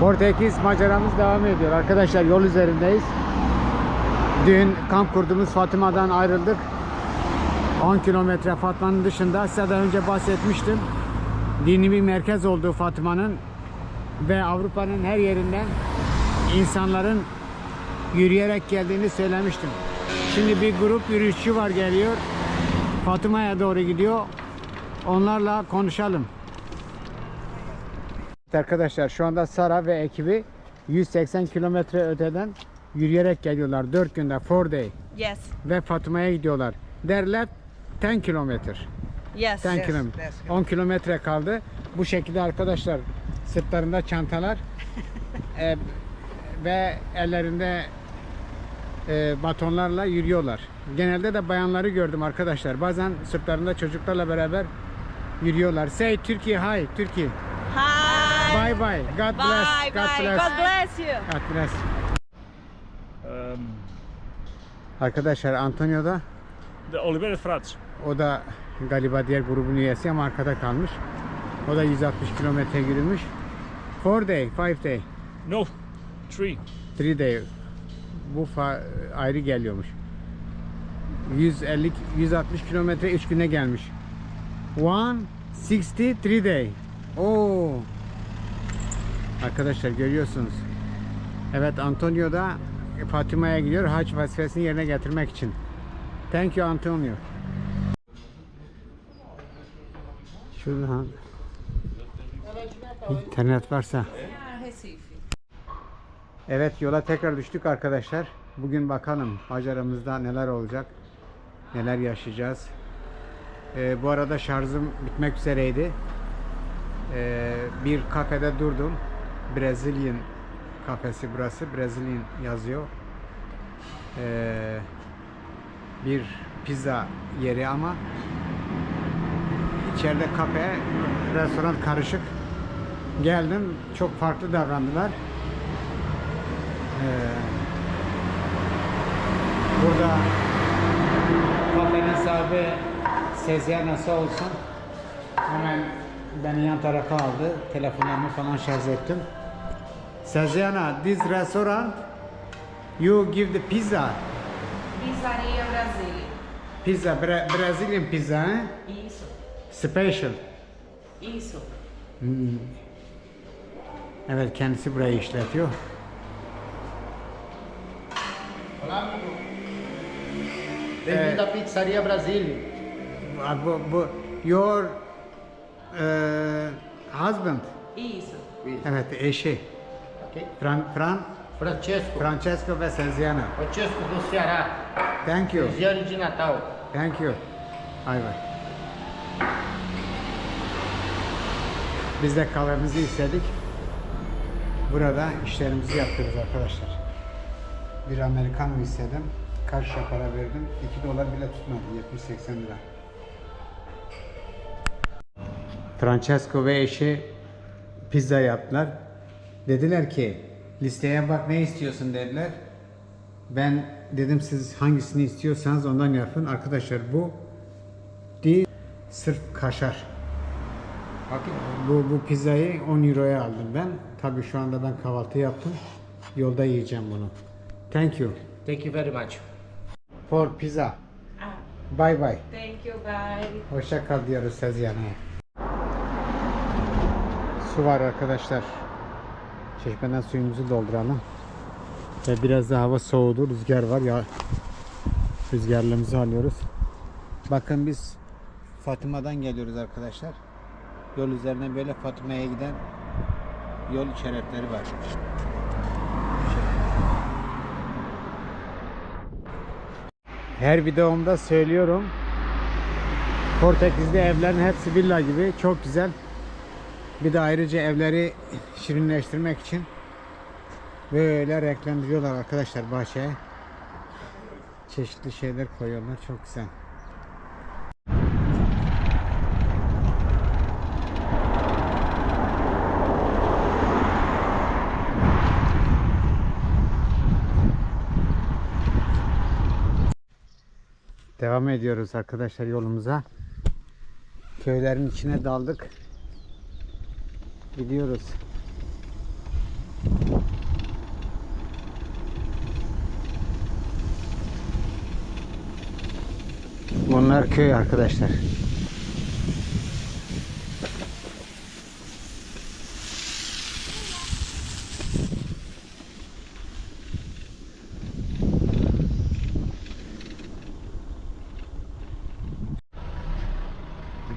Portekiz maceramız devam ediyor. Arkadaşlar yol üzerindeyiz. Dün kamp kurduğumuz Fatıma'dan ayrıldık. 10 kilometre Fatma'nın dışında size daha önce bahsetmiştim. Dini bir merkez olduğu Fatma'nın ve Avrupa'nın her yerinden insanların yürüyerek geldiğini söylemiştim. Şimdi bir grup yürüyüşçü var geliyor. Fatıma'ya doğru gidiyor. Onlarla konuşalım. Arkadaşlar şu anda Sara ve ekibi 180 kilometre öteden yürüyerek geliyorlar. 4 günde 4 day Yes. ve Fatıma'ya gidiyorlar. Left 10 kilometre. Yes. 10 kilometre. 10 kilometre kaldı. Bu şekilde arkadaşlar sırtlarında çantalar e, ve ellerinde e, batonlarla yürüyorlar. Genelde de bayanları gördüm arkadaşlar. Bazen sırtlarında çocuklarla beraber yürüyorlar. Say Türkiye hi Türkiye. Hi. Bye bye. God bless. Bye. God bye. bless. God bless you. God bless. Um, Arkadaşlar Antonio da de Oliveira Frades. o da galiba diğer grubun üyesi ama arkada kalmış. O da 160 kilometre yürümüş. 4 day, 5 day. No, three. 3 day bu fa- ayrı geliyormuş. 150 160 kilometre 3 güne gelmiş. 163 day. Oo. Arkadaşlar görüyorsunuz. Evet Antonio da Fatima'ya gidiyor hac vazifesini yerine getirmek için. Thank you Antonio. Şuradan internet varsa Evet yola tekrar düştük arkadaşlar. Bugün bakalım maceramızda neler olacak. Neler yaşayacağız. Ee, bu arada şarjım bitmek üzereydi. Ee, bir kafede durdum. Brazilian kafesi burası. Brazilian yazıyor. Ee, bir pizza yeri ama içeride kafe, restoran karışık. Geldim. Çok farklı davrandılar. Ee, burada kafenin sahibi Seziye nasıl olsun hemen beni yan tarafa aldı. Telefonlarımı falan şarj ettim. Seziana, this restaurant you give the pizza. Pizzaria Brasília. Pizza, Bra- Brazilian pizza, eh? Isso. Special. Isso. Evet kendisi burayı işletiyor. Olá, amigo. Bem-vindo à Pizzaria Brasília. Ah, Bu, bu, your eh, husband. Isso. Evet eşi. Ok? Fran, Fran, Francesco. Francesco ve Seziana. Francesco do Ceará. Thank you. Regiane de Natal. Thank you. Bay bay. Biz de kahvemizi istedik. Burada işlerimizi yapıyoruz arkadaşlar. Bir Americano istedim. Kaç para verdim? 2 dolar bile tutmadı. 70-80 lira. Francesco ve eşi pizza yaptılar. Dediler ki listeye bak ne istiyorsun dediler. Ben dedim siz hangisini istiyorsanız ondan yapın. Arkadaşlar bu değil sırf kaşar. Ok? Bu, bu pizzayı 10 euroya aldım ben. Tabii şu anda ben kahvaltı yaptım. Yolda yiyeceğim bunu. Thank you Thank you very much. for pizza. Ah, Bye bye. thank you, bye. Hoşça kal diyoruz Seziyan'a. Su var arkadaşlar. Çeşmeden suyumuzu dolduralım. Ve biraz da hava soğudu. Rüzgar var ya. Rüzgarlığımızı alıyoruz. Bakın biz Fatıma'dan geliyoruz arkadaşlar. Yol üzerine böyle Fatıma'ya giden yol işaretleri var. Her videomda söylüyorum. Portekiz'de evlerin hepsi villa gibi. Çok güzel. Bir de ayrıca evleri şirinleştirmek için böyle renklendiriyorlar arkadaşlar bahçeye. Çeşitli şeyler koyuyorlar. Çok güzel. Devam ediyoruz arkadaşlar yolumuza. Köylerin içine daldık. Gidiyoruz. Bunlar köy arkadaşlar.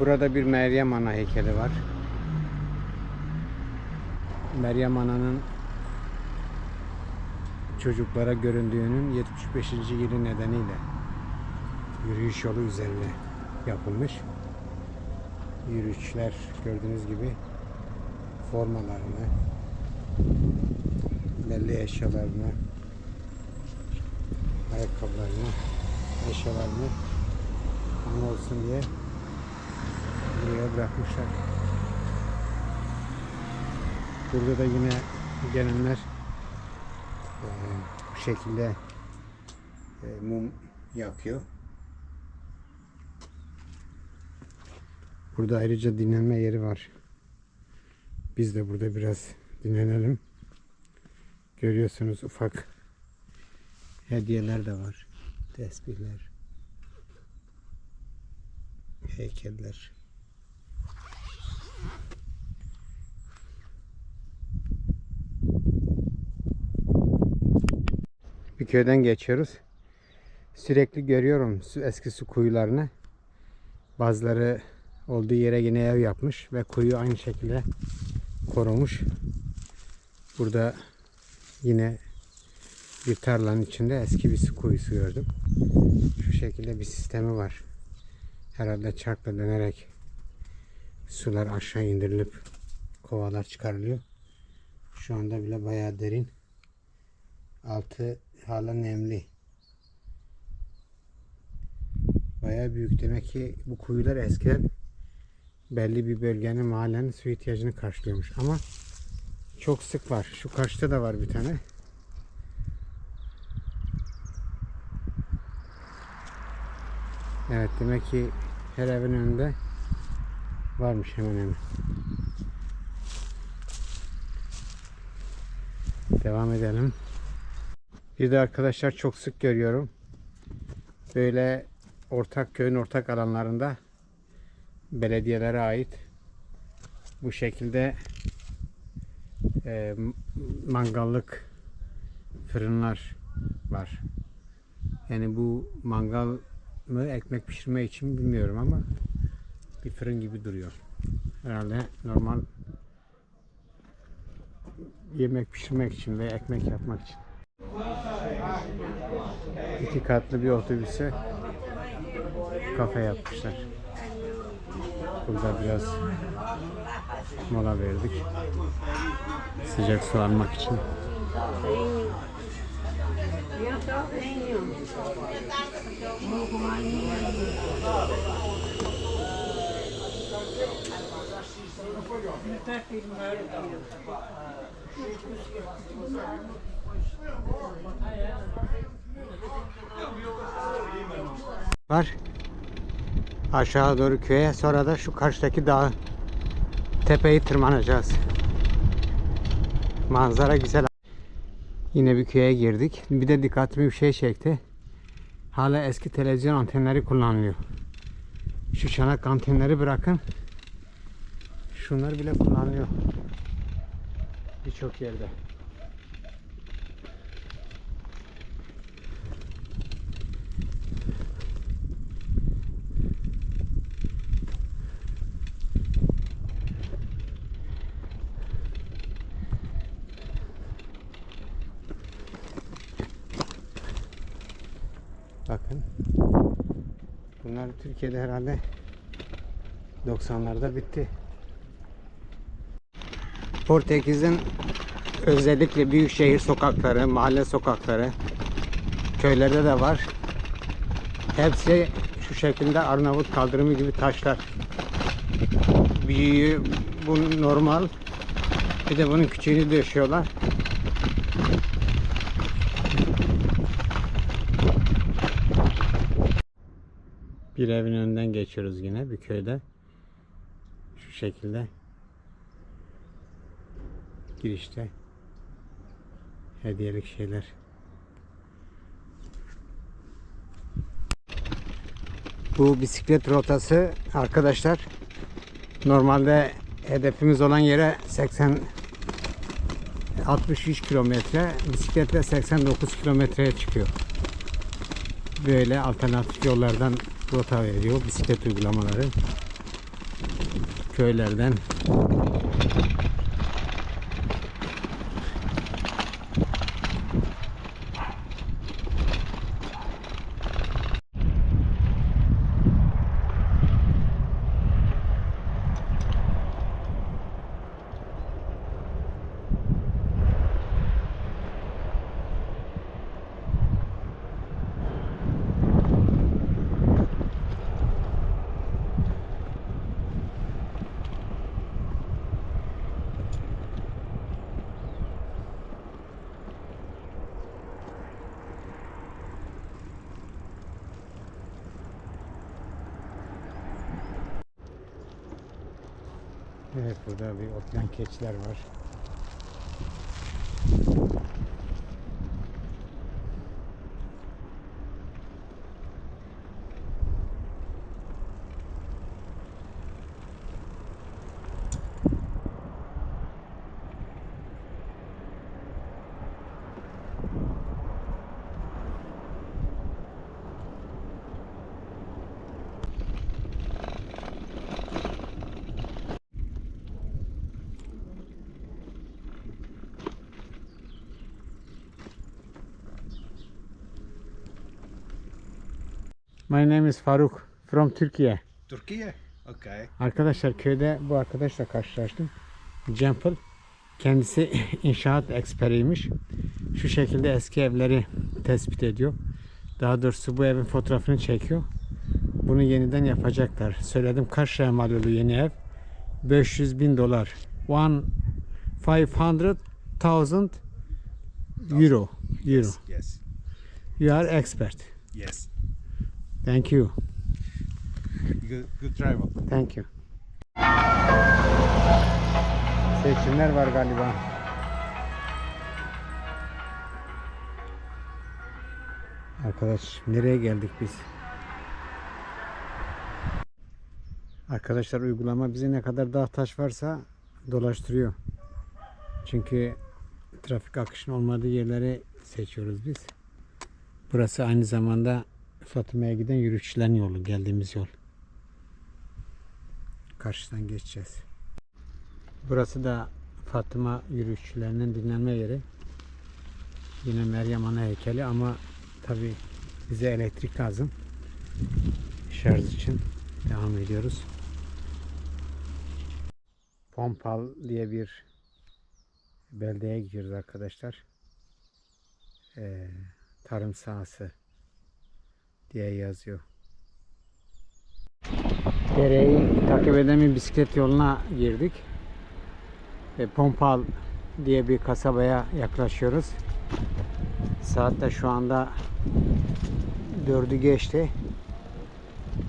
Burada bir Meryem Ana heykeli var. Meryem Ana'nın çocuklara göründüğünün 75. yılı nedeniyle yürüyüş yolu üzerine yapılmış. Yürüyüşler gördüğünüz gibi formalarını, belli eşyalarını, ayakkabılarını, eşyalarını an olsun diye buraya bırakmışlar. Burada da yine gelenler eee, bu şekilde eee, mum yakıyor. Burada ayrıca dinlenme yeri var. Biz de burada biraz dinlenelim. Görüyorsunuz ufak hediyeler de var. Tesbihler. Heykeller. Köyden geçiyoruz. Sürekli görüyorum eski su kuyularını. Bazıları olduğu yere yine ev yapmış ve kuyu aynı şekilde korumuş. Burada yine bir tarlanın içinde eski bir su kuyusu gördüm. Şu şekilde bir sistemi var. Herhalde çarkla dönerek sular aşağı indirilip kovalar çıkarılıyor. Şu anda bile bayağı derin. Altı hala nemli. Bayağı büyük. Demek ki bu kuyular eskiden belli bir bölgenin mahallenin su ihtiyacını karşılıyormuş. Ama çok sık var. Şu karşıda da var bir tane. Evet demek ki her evin önünde varmış hemen hemen. Devam edelim. Bir de arkadaşlar çok sık görüyorum. Böyle ortak köyün ortak alanlarında belediyelere ait bu şekilde e, mangallık fırınlar var. Yani bu mangal mı ekmek pişirme için mi bilmiyorum ama bir fırın gibi duruyor. Herhalde normal yemek pişirmek için ve ekmek yapmak için. İki katlı bir otobüse kafe yapmışlar. Burada biraz mola verdik. Sıcak su almak için. Var. Aşağı doğru köye sonra da şu karşıdaki dağı tepeyi tırmanacağız. Manzara güzel. Yine bir köye girdik. Bir de dikkatimi bir şey çekti. Hala eski televizyon antenleri kullanılıyor. Şu çanak antenleri bırakın. Şunlar bile kullanılıyor. Birçok yerde. Bakın. Bunlar Türkiye'de herhalde 90'larda bitti. Portekiz'in özellikle büyük şehir sokakları, mahalle sokakları, köylerde de var. Hepsi şu şekilde Arnavut kaldırımı gibi taşlar. Büyüğü bu normal. Bir de bunun küçüğünü döşüyorlar. Bir evin önünden geçiyoruz yine bir köyde. Şu şekilde. Girişte hediyelik şeyler. Bu bisiklet rotası arkadaşlar normalde hedefimiz olan yere 80 63 kilometre bisikletle 89 kilometreye çıkıyor. Böyle alternatif yollardan rota veriyor bisiklet uygulamaları. Köylerden Evet burada bir otlayan keçiler var. My name is Faruk from Turkey. Türkiye? Okay. Arkadaşlar köyde bu arkadaşla karşılaştım. Cempel. Kendisi inşaat eksperiymiş. Şu şekilde eski evleri tespit ediyor. Daha doğrusu bu evin fotoğrafını çekiyor. Bunu yeniden yapacaklar. Söyledim liraya mal oluyor yeni ev? 500 bin dolar. One 500,000 euro. Euro. Yes. Yes. You are expert. Yes. Thank you. Good, good travel. Thank you. Seçimler var galiba. Arkadaş nereye geldik biz? Arkadaşlar uygulama bize ne kadar dağ taş varsa dolaştırıyor. Çünkü trafik akışının olmadığı yerleri seçiyoruz biz. Burası aynı zamanda Fatıma'ya giden yürüyüşçülerin yolu, geldiğimiz yol. Karşıdan geçeceğiz. Burası da Fatıma yürüyüşçülerinin dinlenme yeri. Yine Meryem Ana heykeli ama tabi bize elektrik lazım. Şarj için devam ediyoruz. Pompal diye bir beldeye gidiyoruz arkadaşlar. Ee, tarım sahası diye yazıyor. Dereyi takip eden bir bisiklet yoluna girdik. E, Pompal diye bir kasabaya yaklaşıyoruz. Saat de şu anda dördü geçti.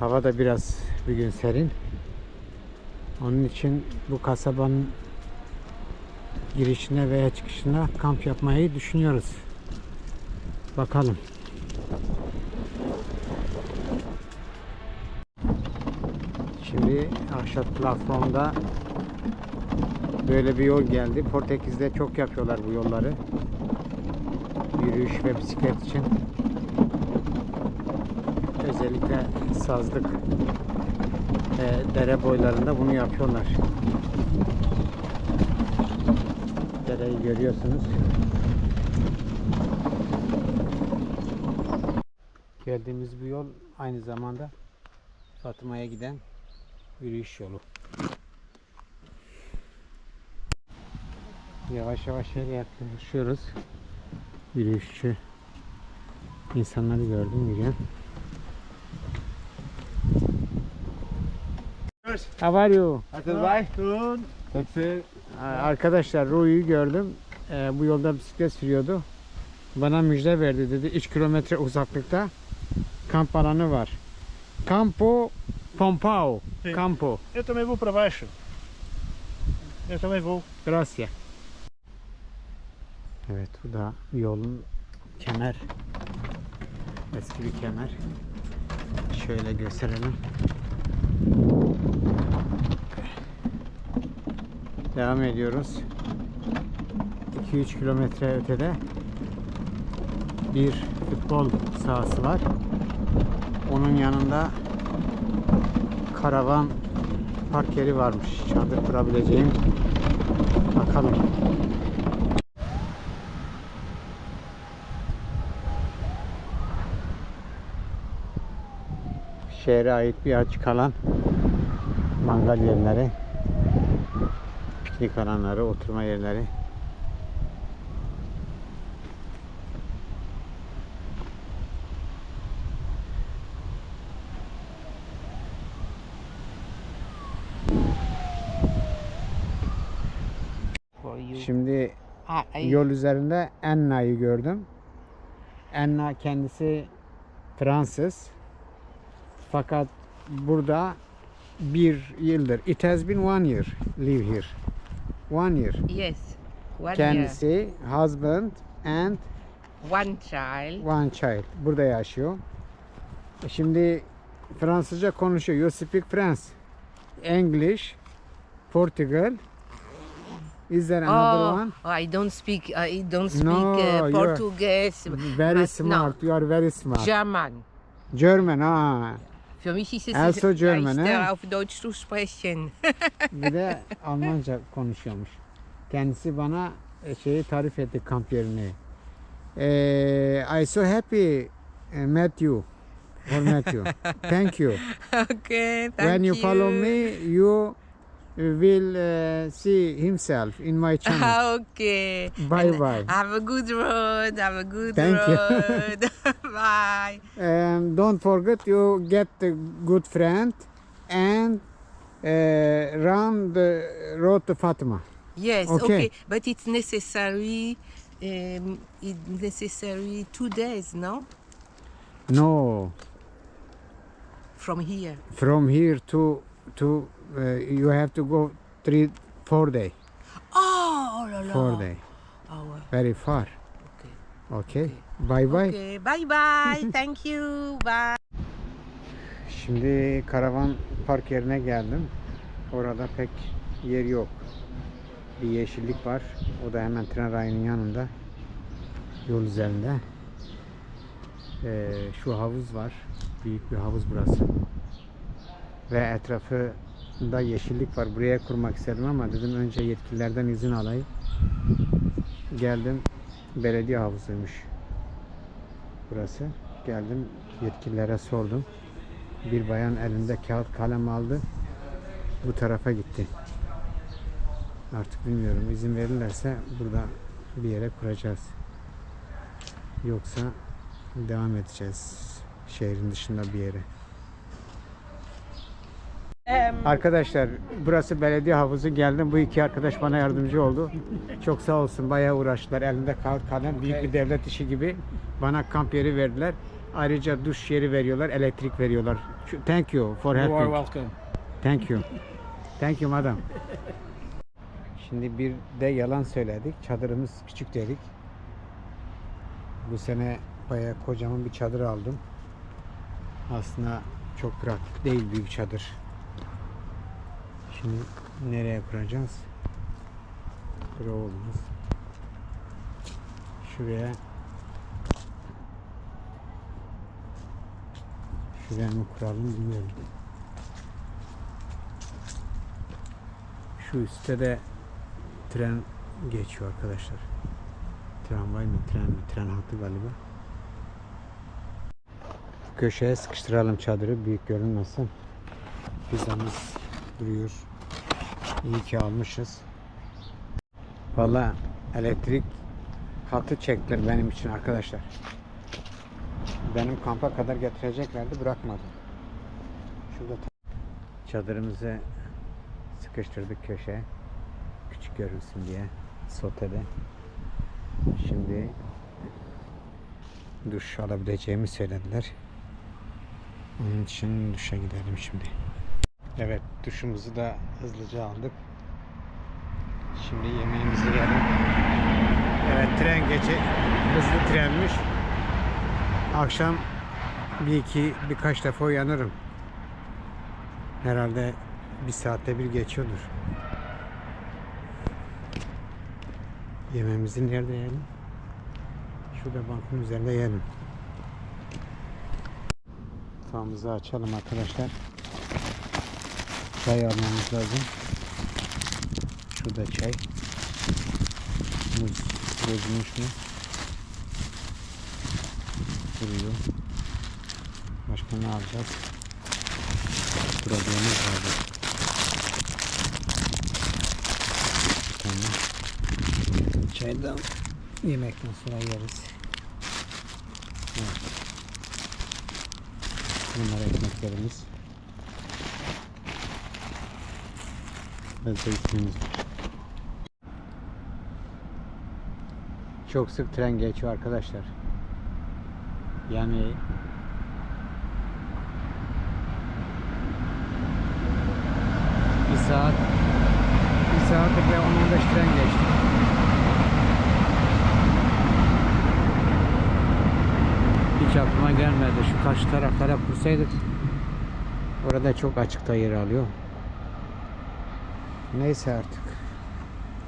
Hava da biraz bugün serin. Onun için bu kasabanın girişine veya çıkışına kamp yapmayı düşünüyoruz. Bakalım. Şimdi ahşap platformda böyle bir yol geldi. Portekiz'de çok yapıyorlar bu yolları. Yürüyüş ve bisiklet için. Özellikle sazlık e, dere boylarında bunu yapıyorlar. Dereyi görüyorsunuz. Geldiğimiz bu yol aynı zamanda Fatıma'ya giden yürüyüş yolu. Yavaş yavaş yere yaklaşıyoruz. Yürüyüşçü insanları gördüm yürüyen. How are you? Aa, Arkadaşlar Rui'yi gördüm. Ee, bu yolda bisiklet sürüyordu. Bana müjde verdi dedi. 3 kilometre uzaklıkta kamp alanı var. Campo Pompao. Sim. Campo. Eu também vou para baixo. Eu também vou. Gracia. Evet bu da yolun kemer. Eski bir kemer. Şöyle gösterelim. Devam ediyoruz. 2-3 kilometre ötede bir futbol sahası var. Onun yanında karavan park yeri varmış. Çadır kurabileceğim. Bakalım. Şehre ait bir açık alan. Mangal yerleri. Piknik alanları, oturma yerleri. For you. Şimdi I, yol üzerinde Enna'yı gördüm. Enna kendisi Fransız. Fakat burada bir yıldır. It has been one year live here. One year. yes. One Kendisi, husband and year. One child. one child. Burada yaşıyor. Şimdi Fransızca konuşuyor. You speak French, English, Portugal. Is there another one? Oh, I don't speak. I don't speak No, uh, Portuguese. Very but smart. You are very No, smart. German. German, ah. Für mich ist es Also German, leichter, eh? auf Deutsch zu sprechen. Bir de Almanca konuşuyormuş. Kendisi bana e, şeyi tarif etti kamp yerini. Eh, I so happy eh, met you. For met you. Thank you. okay, thank When you, follow me, you will eh, see himself in my channel. okay. Bye And bye. Have a good road. Have a good Thank you. road. bye. Um, don't forget you get a good friend and eh, run the road to Fatima. Yes, Okay. okay. But it's necessary. Um, it's necessary two days, no? No, From here. from here to to uh, you have to go three four day. Oh, oh la la. four day. Oh, uh, very far. Okay. okay. Bye bye. Okay. Bye bye. Thank you. Bye. şimdi karavan park yerine geldim. Orada pek yer yok. Bir yeşillik var. O da hemen tren rayının yanında. Yol üzerinde. Ee, şu havuz var. Büyük bir havuz burası. Ve etrafında yeşillik var. Buraya kurmak istedim ama dedim önce yetkililerden izin alayım. Geldim belediye havuzuymuş burası. Geldim yetkililere sordum. Bir bayan elinde kağıt kalem aldı. Bu tarafa gitti. Artık bilmiyorum izin verirlerse burada bir yere kuracağız. Yoksa devam edeceğiz şehrin dışında bir yere Arkadaşlar burası belediye havuzu geldim. Bu iki arkadaş bana yardımcı oldu. Çok sağ olsun bayağı uğraştılar. Elinde kağıt kalem büyük bir devlet işi gibi bana kamp yeri verdiler. Ayrıca duş yeri veriyorlar, elektrik veriyorlar. Thank you for helping. You are welcome. Thank you. Thank you madam. Şimdi bir de yalan söyledik. Çadırımız küçük dedik. Bu sene bayağı kocaman bir çadır aldım. Aslında çok pratik değil büyük çadır. Şimdi nereye kuracağız? Olmaz. Şuraya Şuraya mı kuralım bilmiyorum. Şu üstte de tren geçiyor arkadaşlar. Tramvay mı tren mi? Tren hattı galiba. Köşeye sıkıştıralım çadırı büyük görünmesin. Pizzamız duruyor. İyi ki almışız. Valla elektrik hattı çektiler benim için arkadaşlar. Benim kampa kadar getireceklerdi bırakmadı. Şurada çadırımızı sıkıştırdık köşeye. Küçük görünsün diye sotede. Şimdi duş alabileceğimi söylediler. Onun için duşa gidelim şimdi. Evet duşumuzu da hızlıca aldık. Şimdi yemeğimizi yiyelim. Evet tren geçi hızlı trenmiş. Akşam bir iki birkaç defa uyanırım. Herhalde bir saatte bir geçiyordur. Yemeğimizi nerede yiyelim? Şurada bankın üzerinde yiyelim. Mutfağımızı açalım arkadaşlar. Çay almamız lazım. Şurada çay. Muz bozulmuş mu? Duruyor. Başka ne alacağız? Kurabiyemiz vardı. Tamam. Çaydan yemekten sonra yeriz. Evet. Bunlar ekmeklerimiz. Çok sık tren geçiyor arkadaşlar. Yani bir saat bir saatlik ve 10-15 tren geçti. Hiç aklıma gelmedi. Şu karşı taraflara kursaydık orada çok açıkta yer alıyor. Neyse artık.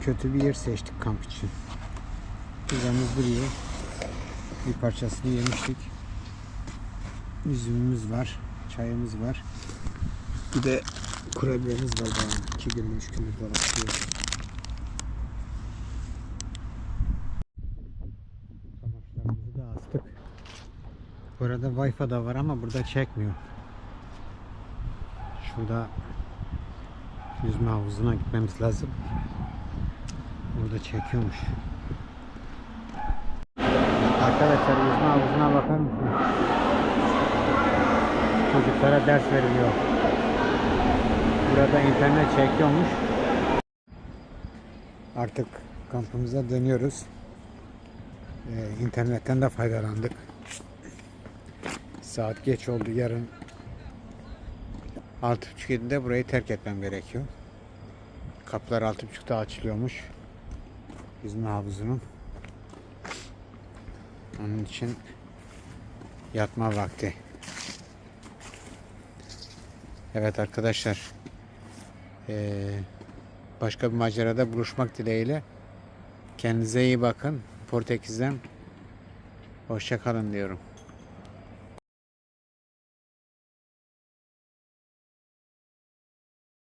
Kötü bir yer seçtik kamp için. Pizzamız duruyor. Bir parçasını yemiştik. Üzümümüz var. Çayımız var. Bir de kurabiyemiz var daha. 2 gün 3 gün dolaşıyor. Çamaşırlarımızı da astık. Bu arada Wi-Fi da var ama burada çekmiyor. Şurada yüzme havuzuna gitmemiz lazım. Burada çekiyormuş. Arkadaşlar yüzme havuzuna bakar mısınız? Çocuklara ders veriliyor. Burada internet çekiyormuş. Artık kampımıza dönüyoruz. Ee, internetten de faydalandık. Saat geç oldu. Yarın 6.30-7'de burayı terk etmem gerekiyor. Kapılar 6.30'da açılıyormuş. Yüzme havuzunun. Onun için yatma vakti. Evet arkadaşlar. Ee, başka bir macerada buluşmak dileğiyle. Kendinize iyi bakın. Portekiz'den hoşça kalın diyorum.